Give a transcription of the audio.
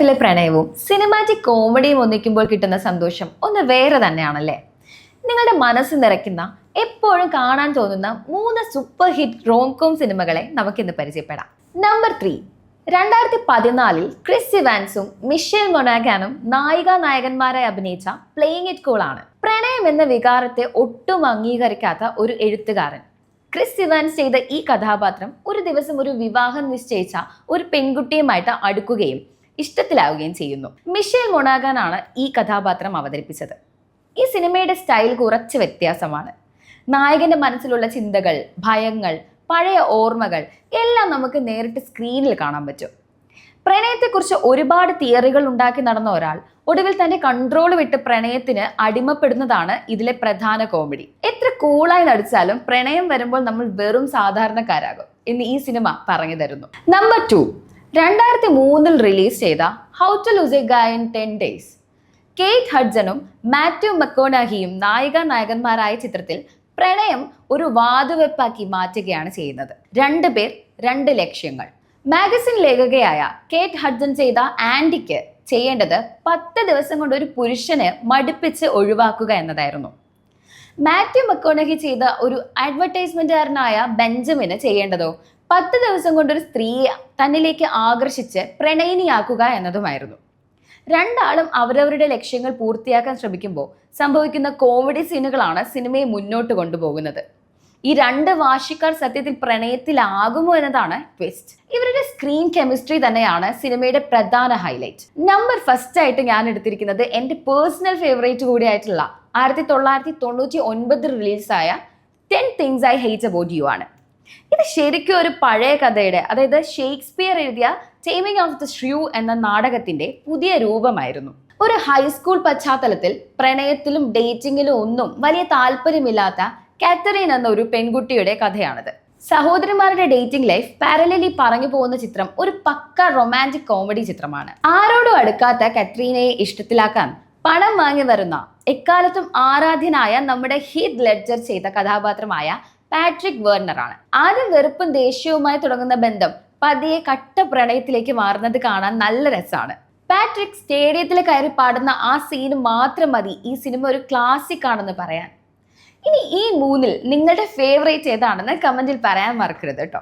ലൈഫിലെ പ്രണയവും സിനിമാറ്റിക് കോമഡിയും ഒന്നിക്കുമ്പോൾ കിട്ടുന്ന സന്തോഷം ഒന്ന് വേറെ തന്നെയാണല്ലേ? നിങ്ങളുടെ മനസ്സ് നിറയ്ക്കുന്ന എപ്പോഴും കാണാൻ തോന്നുന്ന മൂന്ന് സൂപ്പർ ഹിറ്റ് റോംകോം സിനിമകളെ നമുക്കിന്ന് പരിചയപ്പെടാം. നമ്പർ ത്രീ രണ്ടായിരത്തി പതിനാലിൽ ക്രിസ് ഇവാൻസും മിഷേൽ മൊനാഗാനും നായിക നായകന്മാരായി അഭിനയിച്ച പ്ലേയിങ് ഇറ്റ് കൂൾ ആണ്. പ്രണയം എന്ന വികാരത്തെ ഒട്ടും അംഗീകരിക്കാത്ത ഒരു എഴുത്തുകാരൻ. ക്രിസ് ഇവാൻസ് ചെയ്ത ഈ കഥാപാത്രം ഒരു ദിവസം ഒരു വിവാഹം നിശ്ചയിച്ച ഒരു പെൺകുട്ടിയുമായിട്ട് അടുക്കുകയും ഇഷ്ടത്തിലാവുകയും ചെയ്യുന്നു. മിഷേൽ മൊണാഗാനാണ് ഈ കഥാപാത്രം അവതരിപ്പിച്ചത്. ഈ സിനിമയുടെ സ്റ്റൈൽ കുറച്ച് വ്യത്യാസമാണ്. നായകന്റെ മനസ്സിലുള്ള ചിന്തകൾ ഭയങ്ങൾ പഴയ ഓർമ്മകൾ എല്ലാം നമുക്ക് നേരിട്ട് സ്ക്രീനിൽ കാണാൻ പറ്റും. പ്രണയത്തെക്കുറിച്ച് ഒരുപാട് തിയറികൾ ഉണ്ടാക്കി നടന്ന ഒരാൾ ഒടുവിൽ തന്റെ കൺട്രോൾ വിട്ട് പ്രണയത്തിന് അടിമപ്പെടുന്നതാണ് ഇതിലെ പ്രധാന കോമഡി. എത്ര കൂളായി നടിച്ചാലും പ്രണയം വരുമ്പോൾ നമ്മൾ വെറും സാധാരണക്കാരാകും എന്ന് ഈ സിനിമ പറഞ്ഞു തരുന്നു. നമ്പർ ടു രണ്ടായിരത്തി മൂന്നിൽ റിലീസ് ചെയ്ത how to lose a guy in ten days Kate ഹഡ്സണും Matthew മക്കോണഹിയും നായിക നായകന്മാരായ ചിത്രത്തിൽ പ്രണയം ഒരു വാതുവെപ്പാക്കി മാറ്റുകയാണ് ചെയ്യുന്നത്. രണ്ട് പേർ രണ്ട് ലക്ഷ്യങ്ങൾ. മാഗസിൻ ലേഖകയായ കേറ്റ് ഹഡ്സൺ ചെയ്ത ആൻഡിക്ക് ചെയ്യേണ്ടത് പത്ത് ദിവസം കൊണ്ട് ഒരു പുരുഷനെ മടുപ്പിച്ച് ഒഴിവാക്കുക എന്നതായിരുന്നു. മാത്യു മക്കോണഹി ചെയ്ത ഒരു അഡ്വർടൈസ്മെന്റുകാരനായ ബെഞ്ചമിന് ചെയ്യേണ്ടതോ? പത്ത് ദിവസം കൊണ്ട് ഒരു സ്ത്രീയെ തന്നിലേക്ക് ആകർഷിച്ച് പ്രണയിനിയാക്കുക എന്നതുമായിരുന്നു. രണ്ടാളും അവരവരുടെ ലക്ഷ്യങ്ങൾ പൂർത്തിയാക്കാൻ ശ്രമിക്കുമ്പോൾ സംഭവിക്കുന്ന കോമഡി സീനുകളാണ് സിനിമയെ മുന്നോട്ട് കൊണ്ടുപോകുന്നത്. ഈ രണ്ട് വാശിക്കാർ സത്യത്തിൽ പ്രണയത്തിലാകുമോ എന്നതാണ് ട്വിസ്റ്റ് ഇവരുടെ സ്ക്രീൻ കെമിസ്ട്രി തന്നെയാണ് സിനിമയുടെ പ്രധാന ഹൈലൈറ്റ് നമ്പർ ഫസ്റ്റ് ആയിട്ട് ഞാൻ എടുത്തിരിക്കുന്നത് എന്റെ പേഴ്സണൽ ഫേവറേറ്റ് കൂടിയായിട്ടുള്ള ആയിരത്തി തൊള്ളായിരത്തി തൊണ്ണൂറ്റി ഒൻപത് റിലീസായ ten things I hate about you ആണ്. ഇത് ശരിക്കും ഒരു പഴയ കഥയുടെ അതായത് ഷേക്സ്പിയർ എഴുതിയ ടേമിംഗ് ഓഫ് ദ ഷ്യൂ എന്ന നാടകത്തിന്റെ പുതിയ രൂപമായിരുന്നു. ഒരു ഹൈസ്കൂൾ പശ്ചാത്തലത്തിൽ പ്രണയത്തിലും ഡേറ്റിങ്ങിലും ഒന്നും വലിയ താല്പര്യമില്ലാത്ത കാത്തറീൻ എന്ന ഒരു പെൺകുട്ടിയുടെ കഥയാണിത്. സഹോദരന്മാരുടെ ഡേറ്റിംഗ് ലൈഫ് പാരലലി പറഞ്ഞു പോകുന്ന ചിത്രം ഒരു പക്ക റൊമാന്റിക് കോമഡി ചിത്രമാണ്. ആരോടും അടുക്കാത്ത കത്രീനയെ ഇഷ്ടത്തിലാക്കാൻ പണം വാങ്ങി വരുന്ന എക്കാലത്തും ആരാധ്യനായ നമ്മുടെ ഹീത് ലെഡ്ജർ ചെയ്ത കഥാപാത്രമായ പാട്രിക് വേർണർ ആണ് ആദ്യം വെറുപ്പും ദേഷ്യവുമായി തുടങ്ങുന്ന ബന്ധം പതിയെ കട്ട പ്രണയത്തിലേക്ക് മാറുന്നത് കാണാൻ നല്ല രസമാണ്. പാട്രിക് സ്റ്റേഡിയത്തിൽ കയറി പാടുന്ന ആ സീന് മാത്രം മതി ഈ സിനിമ ഒരു ക്ലാസിക് ആണെന്ന് പറയാൻ. ഇനി ഈ മൂന്നിൽ നിങ്ങളുടെ ഫേവറേറ്റ് ഏതാണെന്ന് കമന്റിൽ പറയാൻ മറക്കരുത് കേട്ടോ